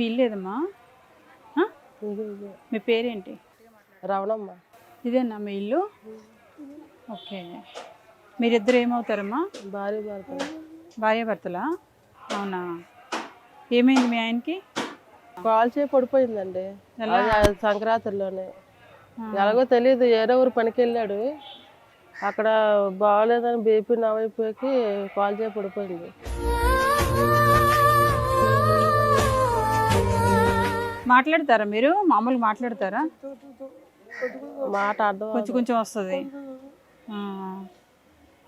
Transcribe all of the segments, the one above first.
మీ ఇల్లు ఏదమ్మా. మీ పేరేంటి? రవణమ్మ. ఇదేనా మీ ఇల్లు? ఓకే. మీరిద్దరు ఏమవుతారమ్మా? భార్య భర్త భార్య భర్తలా అవునా? ఏమైంది మీ ఆయనకి? కాల్ చేయి పడిపోయిందండి సంక్రాంతిలోనే. ఎలాగో తెలియదు ఏదో ఊరు పనికి వెళ్ళాడు అక్కడ బాగోలేదని బీపీ నవ్వైపోయి కాల్ చేయి పడిపోయింది. మాట్లాడతారా మీరు? మామూలుగా మాట్లాడతారా? మాట అర్థం కొంచెం కొంచెం వస్తుంది.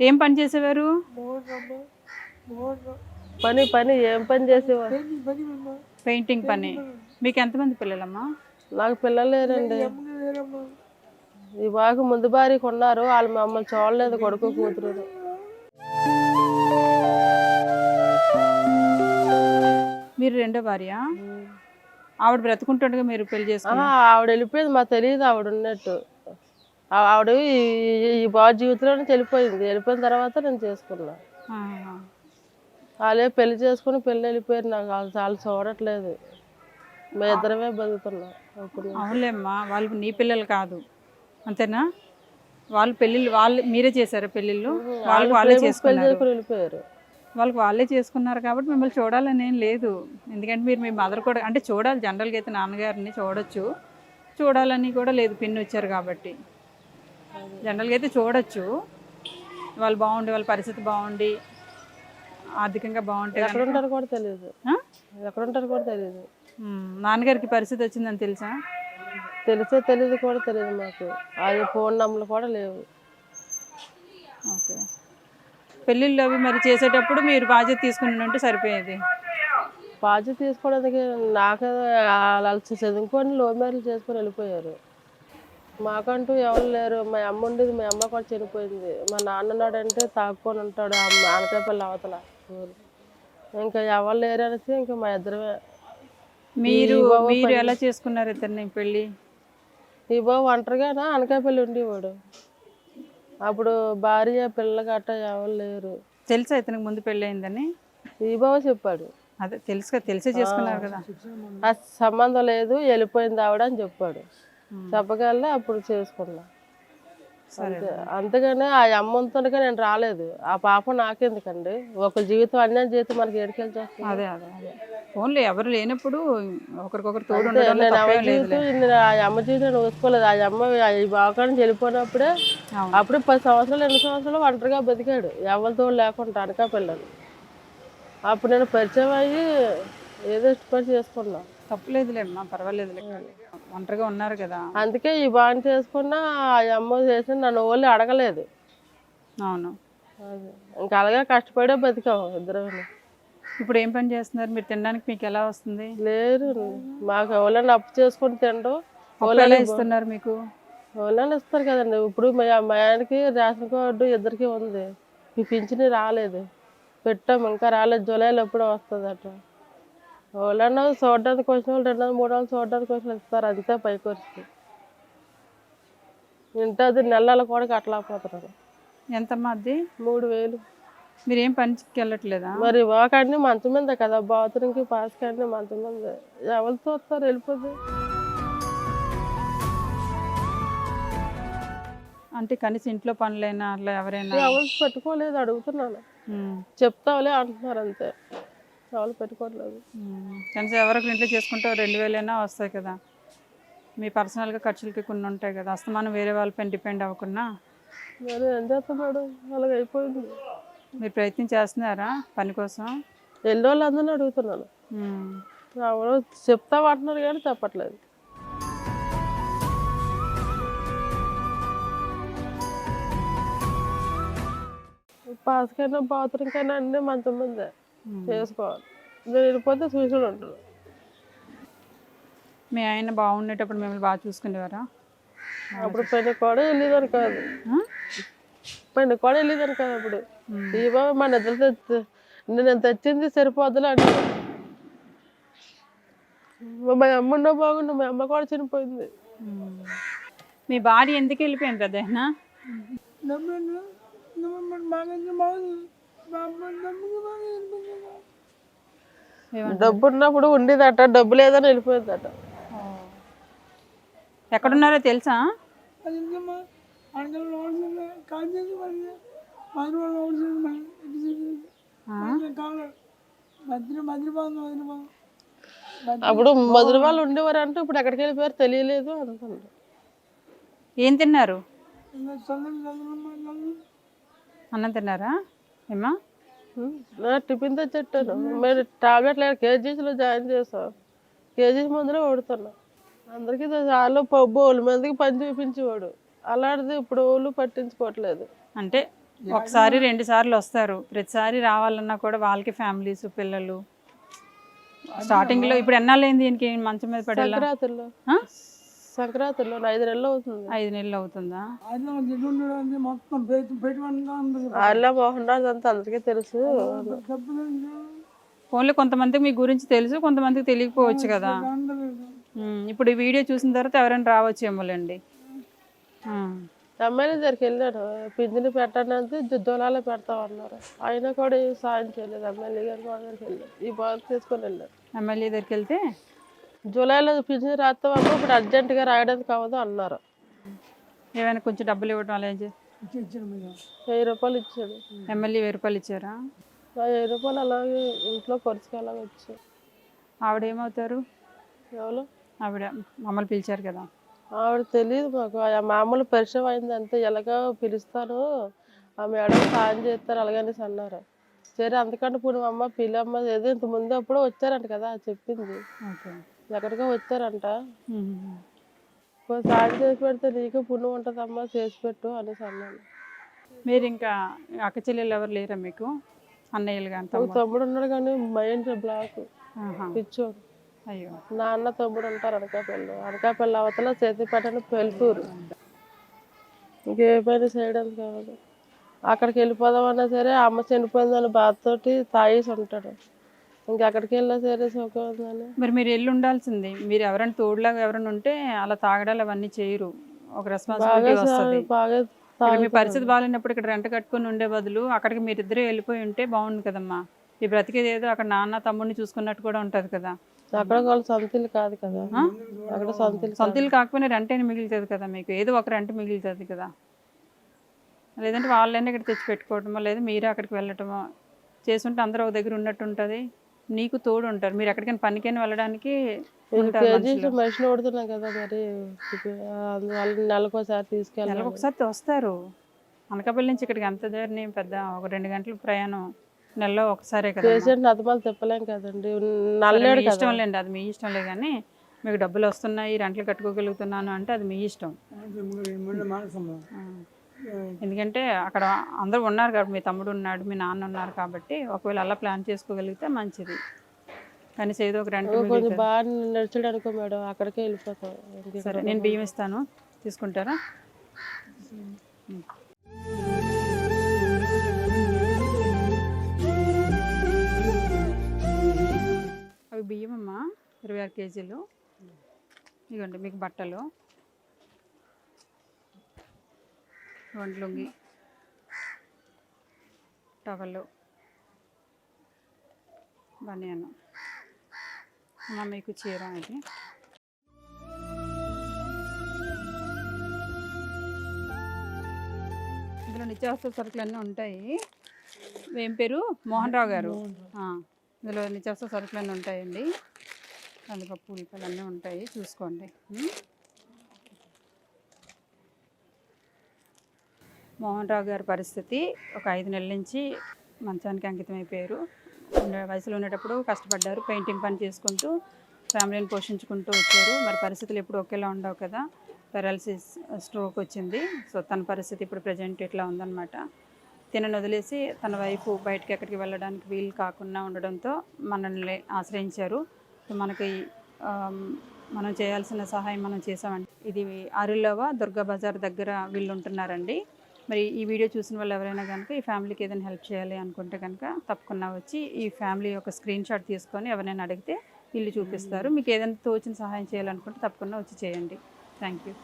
ఏం పని చేసేవారు? పని పని ఏం పని చేసేవారు? పెయింటింగ్ పని. మీకు ఎంతమంది పిల్లలమ్మా? నాకు పిల్లలు లేరండి. ఈ బాగా ముందు భార్యకు ఉన్నారు వాళ్ళు మమ్మల్ని చూడలేదు కొడుకు కూతురు. మీరు రెండో భార్య? ఆవిడ బ్రతుకుంటుండగా మీరు పెళ్ళి చేసుకున్నారు? ఆహా, ఆవిడ వెళ్ళిపోయింది మాకు తెలియదు ఆవిడ ఉన్నట్టు. ఆవిడ ఈ- బాబు జీవితంలోనే వెళ్ళిపోయింది. వెళ్ళిపోయిన తర్వాత నేను చేసుకున్నా. వాళ్ళే పెళ్ళి చేసుకుని పెళ్ళి వెళ్ళిపోయారు నాకు. వాళ్ళు చాలా చూడట్లేదు. మేము ఇద్దరమే బతుకుతున్నాం. అవునులేమ్మా వాళ్ళు నీ పిల్లలు కాదు. అంతేనా? వాళ్ళు పెళ్ళిళ్ళు వాళ్ళు మీరే చేశారా పెళ్ళిళ్ళు? వాళ్ళే పెళ్ళి చేసుకున్నారు. చేసుకుని వెళ్ళిపోయారు. వాళ్ళకి వాళ్ళే చేసుకున్నారు కాబట్టి మిమ్మల్ని చూడాలని ఏం లేదు. ఎందుకంటే మీరు మీ మదర్ కూడా అంటే చూడాలి జనరల్గా అయితే నాన్నగారిని చూడొచ్చు. చూడాలని కూడా లేదు పిన్ వచ్చారు కాబట్టి. జనరల్గా అయితే చూడొచ్చు. వాళ్ళు బాగుండి వాళ్ళ పరిస్థితి బాగుండి ఆర్థికంగా బాగుంటే ఎక్కడ ఉంటారు కూడా తెలియదు? ఎక్కడ ఉంటారు కూడా తెలియదు నాన్నగారికి పరిస్థితి వచ్చిందని తెలుసా? తెలిసే తెలియదు కూడా తెలియదు మాకు. అది ఫోన్ నంబర్లు కూడా లేవు. ఓకే. పెళ్ళిళ్ళు అవి మరి చేసేటప్పుడు మీరు బాధ్యత తీసుకుని ఉంటే సరిపోయేది. బాధ్యత తీసుకోవడానికి నాకు వాళ్ళు చదువుకొని లో మ్యారేజ్ చేసుకొని వెళ్ళిపోయారు. మాకంటూ ఎవరు లేరు. మా అమ్మ ఉండేది మా అమ్మ కూడా చనిపోయింది. మా నాన్న ఉన్నాడంటే తాక్కొని ఉంటాడు. ఆనకాయపల్లి అవతల. ఇంకా ఎవరు లేరు అనేసి ఇంకా మా ఇద్దరమే. మీరు మీరు ఎలా చేసుకున్నారు ఇద్దరిని పెళ్ళి? ఈ బాబు ఒంటరిగానా? అనకాయపల్లి ఉండేవాడు. అప్పుడు భార్య పిల్ల గట్ట ఎవరు లేరు తెలుసా ఇతనికి ముందు పెళ్ళి అయిందని ఈ బాబు చెప్పాడు. అదే తెలుసు తెలిసే చేసుకున్నారు కదా. ఆ సంబంధం లేదు వెళ్ళిపోయింది ఆవిడ అని చెప్పాడు. చెప్పగల అప్పుడు చేసుకున్నా. అంతే. అంతేగాని ఆ అమ్మంతోనిగా నేను రాలేదు. ఆ పాప నాకెందుకండి? ఒక జీవితం అన్యాయం జీవితం మనకి ఎడికెళ్ళి చేస్తుంది అదే అదే అదే. ఓన్లీ ఎవరు లేనప్పుడు ఒకరికొకరు తోడు నేను తప్పేం జీవితం నేను ఆ అమ్మ జీవితం చూసుకోలేదు. ఆ అమ్మ ఈ బావకాడిని వెళ్ళిపోయినప్పుడే అవును. అప్పుడే పది సంవత్సరాలు ఎన్ని సంవత్సరాలు ఒంటరిగా బతికాడు. ఎవరితో లేకుండా అనకా పిల్లలు. అప్పుడు నేను పరిచయం అయ్యి ఏదో ఇష్టపడి చేసుకున్నా. తప్పలేదులే అమ్మా పర్వాలేదులే. ఒంటరిగా ఉన్నారు కదా. అందుకే ఈ బాగా చేసుకున్నా ఆ అమ్మ చేసి నన్ను ఓళ్ళు అడగలేదు. అవును. అది. ఇంకా అలాగే కష్టపడే బతికాము ఇద్దరు ఇప్పుడు ఏం పని చేస్తున్నారు? మీరు తినడానికి మీకు ఎలా వస్తుంది? లేరు మాకు ఎవరైనా అప్పు చేసుకుని తినడం. ఎలా ఇస్తున్నారు మీకు? ఎవరైనా ఇస్తారు కదండి. ఇప్పుడు మా మా ఆయనకి రేషన్ కార్డు ఇద్దరికి ఉంది. ఈ పింఛని రాలేదు. పెట్టాం ఇంకా రాలేదు. జూలైలో ఎప్పుడో వస్తుంది అట్లా ఎవరైనా చూడడానికి వచ్చిన వాళ్ళు రెండు వందలు మూడు వందలు చూడడానికి వచ్చిన ఇస్తారు. అంతే పైకి వచ్చి. ఇంటది నెలలు కూడా కట్టలేకపోతున్నాను ఎంతమ్మా అది మూడు వేలు. మీరు పనికి వెళ్ళట్లేదా మరి వాకాడిని మంచం మీద కదా బాత్రూమ్కి పాస్ కాడిని మంచం మీద. ఎవరు చూస్తారు వెళ్ళిపోతే? అంటే కనీసం ఇంట్లో పనులైనా అట్లా ఎవరైనా ఎవరు పెట్టుకోలేదు అడుగుతున్నాను. చెప్తావులే అంటున్నారు అంతే. ఎవరు పెట్టుకోవట్లేదు. కనీసం ఎవరికి ఇంట్లో చేసుకుంటే రెండు వేలైనా వస్తాయి కదా. మీ పర్సనల్గా ఖర్చులకి కొన్ని ఉంటాయి కదా. అస్తమానం వేరే వాళ్ళపైన డిపెండ్ అవ్వకుండా మరి ఏం చేస్తున్నాడు? అలాగ అయిపోయింది మీరు ప్రయత్నం చేస్తున్నారా పని కోసం? ఎన్ని వాళ్ళు అందరినీ అడుగుతున్నాను. ఎవరు చెప్తావు అంటున్నారు కానీ చెప్పట్లేదు. పాస్ కైనా బాత్రూమ్ కైనా అన్నీ మంచం ముందే చేసుకోవాలి. నేను వెళ్ళిపోతే చూసుడు ఉంటాడు మీ ఆయన బాగుండేటప్పుడు మిమ్మల్ని బాగా చూసుకునేవారా? అప్పుడు పెళ్ళి కూడా వెళ్ళేదాన్ని కాదు. ఆ? పెళ్ళి కూడా వెళ్ళేదాన్ని కాదు అప్పుడు. ఈ బాబు మా నిద్ర తెచ్చి నేను తెచ్చింది సరిపోద్దులే అంటే మా అమ్మ ఉన్నా బాగుండు మా అమ్మ కూడా చనిపోయింది. మీ భార్య ఎందుకు వెళ్ళిపోయింది ఏమంటారు? డబ్బు ఉన్నప్పుడు ఉండేదట డబ్బు లేదని వెళ్ళిపోయిందట. ఎక్కడున్నారో తెలుసా? అప్పుడు మొదటి వాళ్ళు ఉండేవారు అంటే ఇప్పుడు ఎక్కడికి వెళ్ళిపోయారు తెలియలేదు అనుకున్నాను. ఏం తిన్నారు? అన్నం తిన్నారా ఏమా టిఫిన్ తెచ్చెట్టాను మీరు టాబ్లెట్లు కేజీస్లో జాయిన్ చేసాం. కేజీస్ మందులో ఓడుతున్నా అందరికీ చాలా పబ్బు వాళ్ళ మందికి పని చూపించేవాడు. అలాంటిది ఇప్పుడు వాళ్ళు పట్టించుకోవట్లేదు. అంటే ఒకసారి రెండు సార్లు వస్తారు. ప్రతిసారి రావాలన్నా కూడా వాళ్ళకి ఫ్యామిలీస్ పిల్లలు. స్టార్టింగ్లో ఇప్పుడు ఎన్నాళ్ళైంది దీనికి మంచం మీద పడేలా? సంక్రాంతిలో. ఆ? సంక్రాంతిలో ఐదు నెలలు అవుతుంది. ఐదు నెలలు అవుతుందా? వాళ్ళ మోహన్ రాజు అంతా అందరికీ తెలుసు. ఓన్లీ కొంతమందికి మీ గురించి తెలుసు కొంతమందికి తెలియకపోవచ్చు కదా. ఇప్పుడు ఈ వీడియో చూసిన తర్వాత ఎవరైనా రావచ్చు ఏమోలేండి ఆ. ఎమ్మెల్యే దగ్గరికి వెళ్ళాను పింఛని పెట్టండి అంటే జుద్దోలాలో పెడతామన్నారు అయినా కూడా ఏం సాయం చేయలేదు. ఎమ్మెల్యే గారు దగ్గరికి వెళ్ళారు. ఈ బాగా తీసుకొని వెళ్ళారు. ఎమ్మెల్యే దగ్గరికి వెళ్తే? జూలైలో పింఛన్ రాస్తామమ్మా ఇప్పుడు అర్జెంటుగా రాయడానికి కావదు అన్నారు. ఏమైనా కొంచెం డబ్బులు ఇవ్వడం అలా వెయ్యి రూపాయలు ఇచ్చాడు. ఎమ్మెల్యే వెయ్యి రూపాయలు ఇచ్చారా? వెయ్యి రూపాయలు అలాగే ఇంట్లో ఖర్చుకి అలాగే వచ్చాయి. ఆవిడ ఏమవుతారు? ఎవరు? ఆవిడ మమ్మల్ని పిలిచారు కదా. ఆవిడ తెలియదు మాకు. ఆ మామూలు పరిచయం అయింది అంతే. ఎలాగో పిలుస్తాను. ఆ మేడం సాయం చేస్తారు అలాగనేసి అన్నారు. సరే అందుకంటే ఇప్పుడు మా అమ్మ పిల్లమ్మ ఏదో ఇంత ముందు అప్పుడు వచ్చారంట కదా చెప్పింది. ఎక్కడికో వచ్చారంట. సాయం చేసి పెడితే నీకు పుణ్యం ఉంటుందమ్మా చేసి పెట్టు అనేసి అన్నాను. మీరు ఇంకా అక్క చెల్లెలు ఎవరు లేరా మీకు? అన్నయ్యలు కానీ తమ్ముడు ఉన్నాడు కానీ మైండ్ బ్లాక్. పిచ్చోడు. అయ్యో. నాన్న తమ్ముడు ఉంటారు అనకాపల్లి అనకాపల్లి అవతల చేతిపట్టని పెళ్తూరు. ఇంకే పని చేయడం కాదు. అక్కడికి వెళ్ళిపోదామన్నా సరే అమ్మ చనిపోయిందని బాధతోటి తాగేసి ఉంటాడు. ఇంకా అక్కడికి వెళ్ళినా సరే సుఖం ఉందని. మరి మీరు వెళ్ళి ఉండాల్సింది. మీరు ఎవరైనా తోడులాగా ఎవరైనా ఉంటే అలా తాగడాలు అవన్నీ చేయరు. ఒక రెస్పాన్సిబిలిటీ వస్తుంది. బాగా మీ పరిస్థితి బాగాలేనప్పుడు ఇక్కడ రెంట కట్టుకొని ఉండే బదులు అక్కడికి మీరిద్దరే వెళ్ళిపోయి ఉంటే బాగుండు కదమ్మా. ఈ బ్రతికేది ఏదో అక్కడ నాన్న తమ్ముడిని చూసుకున్నట్టు కూడా ఉంటది కదా. అక్కడ వాళ్ళు సొంతలు కాదు కదా. అక్కడ సొంతలు కాకపోయినా రెంట్ అయినా మిగులుతుంది కదా మీకు. ఏదో ఒక రెంట్ మిగులుతుంది కదా. లేదంటే వాళ్ళైనా ఇక్కడ తెచ్చి పెట్టుకోవటమో లేదా మీరే అక్కడికి వెళ్ళటమో. చేసుంటే అందరూ ఒక దగ్గర ఉన్నట్టు ఉంటుంది. నీకు తోడు ఉంటారు. మీరు ఎక్కడికైనా పనికైనా వెళ్ళడానికి. మనిషిని కొడుతున్నాం కదా మరి. నెలకోసారి తీసుకెళ్ళాలి. నెలకు ఒకసారి వస్తారు అనకాపల్లి నుంచి ఇక్కడికి ఎంత జర్నీ పెద్ద ఒక రెండు గంటల ప్రయాణం. నెలలో ఒకసారే కదా పేషెంట్ అతమాలు తిప్పలేం కదండి. నల్లేడు ఇష్టం లేండి అది మీ ఇష్టంలే కానీ మీకు డబ్బులు వస్తున్నాయి రెంట్లు కట్టుకోగలుగుతున్నాను అంటే అది మీ ఇష్టం. ఎందుకంటే అక్కడ అందరూ ఉన్నారు కాబట్టి మీ తమ్ముడు ఉన్నాడు మీ నాన్న ఉన్నారు కాబట్టి ఒకవేళ అలా ప్లాన్ చేసుకోగలిగితే మంచిది. కనీసం ఏదో ఒక రెంట్ బాగా నడిచాడు అనుకో మేడం అక్కడికే వెళ్ళిపోతాం. సరే నేను బియ్యం ఇస్తాను. తీసుకుంటారా? అవి బియ్యం అమ్మా ఇరవై ఆరు కేజీలు. ఇదిగోండి మీకు బట్టలు. వంటలుంగి టవలు బనియను. అమ్మ మీకు చీర ఇది. ఇందులో నిత్యావసర సరుకులు అన్నీ ఉంటాయి. ఏం పేరు? మోహన్ రావు గారు. ఇందులో నిత్యావసర సరుకులు అన్నీ ఉంటాయండి. కందిపప్పు ఉల్లిపాయలు అన్నీ ఉంటాయి. చూసుకోండి. మోహన్ రావు గారి పరిస్థితి ఒక ఐదు నెలల నుంచి మంచానికి అంకితం అయిపోయారు. ఉండే- వయసులో ఉండేటప్పుడు కష్టపడ్డారు. పెయింటింగ్ పని చేసుకుంటూ ఫ్యామిలీని పోషించుకుంటూ వచ్చారు. మరి పరిస్థితులు ఎప్పుడు ఒకేలా ఉండవు కదా. పెరాలసిస్ స్ట్రోక్ వచ్చింది. సో తన పరిస్థితి ఇప్పుడు ప్రజెంట్ ఇట్లా ఉందన్నమాట. తినని వదిలేసి తన వైపు బయటకి ఎక్కడికి వెళ్ళడానికి వీలు కాకుండా ఉండడంతో మనల్ని ఆశ్రయించారు. మనకి మనం చేయాల్సిన సహాయం మనం చేసామండి ఇది ఆరులోవ దుర్గా బజార్ దగ్గర వీళ్ళు ఉంటున్నారండి మరి ఈ వీడియో చూసిన వాళ్ళు ఎవరైనా కనుక ఈ ఫ్యామిలీకి ఏదైనా హెల్ప్ చేయాలి అనుకుంటే కనుక తప్పకుండా వచ్చి ఈ ఫ్యామిలీ యొక్క స్క్రీన్ షాట్ తీసుకొని ఎవరైనా అడిగితే వీళ్ళు చూపిస్తారు. మీకు ఏదైనా తోచిన సహాయం చేయాలనుకుంటే తప్పకుండా వచ్చి చేయండి. Thank you.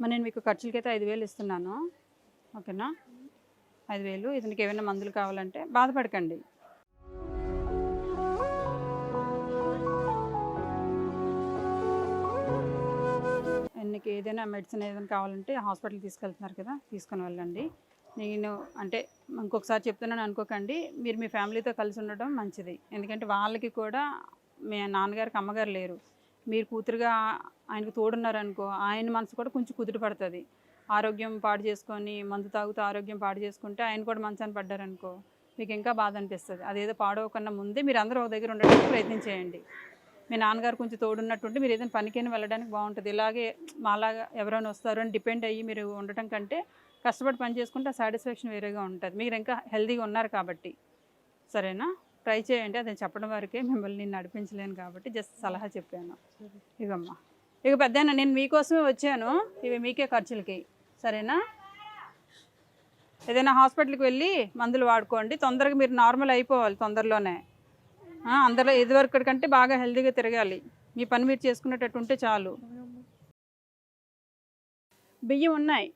మరి నేను మీకు ఖర్చులకైతే ఐదు వేలు ఇస్తున్నాను. ఓకేనా? ఐదు వేలు. ఇతనికి ఏమైనా మందులు కావాలంటే బాధపడకండి. ఆయనకి ఏదైనా మెడిసిన్ ఏదైనా కావాలంటే హాస్పిటల్ తీసుకెళ్తున్నారు కదా తీసుకొని వెళ్ళండి. నేను అంటే ఇంకొకసారి చెప్తున్నాను అనుకోకండి మీరు మీ ఫ్యామిలీతో కలిసి ఉండడం మంచిది. ఎందుకంటే వాళ్ళకి కూడా మీ నాన్నగారికి అమ్మగారు లేరు. మీరు కూతురుగా ఆయనకు తోడున్నారనుకో ఆయన మనసు కూడా కొంచెం కుదుట పడుతుంది. ఆరోగ్యం పాడు చేసుకొని మందు తాగుతూ ఆరోగ్యం పాడు చేసుకుంటే ఆయన కూడా మంచాన్ని పడ్డారనుకో మీకు ఇంకా బాధ అనిపిస్తుంది. అదేదో పాడవకన్నా ముందే మీరు అందరూ ఒక దగ్గర ఉండడానికి ప్రయత్నం చేయండి. మీ నాన్నగారు కొంచెం తోడున్నట్టుంటే మీరు ఏదైనా పనికైనా వెళ్ళడానికి బాగుంటుంది. ఇలాగే మాలాగా ఎవరైనా వస్తారు అని డిపెండ్ అయ్యి మీరు ఉండటం కంటే కష్టపడి పని చేసుకుంటే ఆ సాటిస్ఫాక్షన్ వేరేగా ఉంటుంది. మీరు ఇంకా హెల్తీగా ఉన్నారు కాబట్టి. సరేనా? ట్రై చేయండి. అది చెప్పడం వరకే మిమ్మల్ని నేను నడిపించలేను కాబట్టి జస్ట్ సలహా చెప్పాను. ఇవమ్మా ఇక పెద్ద నేను మీకోసమే వచ్చాను. ఇవి మీకే ఖర్చులకి. సరేనా? ఏదైనా హాస్పిటల్కి వెళ్ళి మందులు వాడుకోండి. తొందరగా మీరు నార్మల్ అయిపోవాలి తొందరలోనే. అందరిలో ఇదివరకు కంటే బాగా హెల్తీగా తిరగాలి. మీ పని మీరు చేసుకునేటట్టు ఉంటే చాలు. బియ్యం ఉన్నాయి.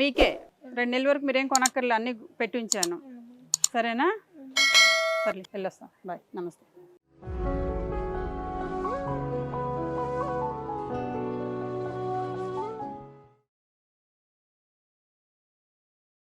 మీకే. రెండు నెలల వరకు మీరేం కొనక్కర్లే. అన్నీ పెట్టించాను. సరేనా? సర్లే వెళ్ళొస్తాం. బాయ్. నమస్తే.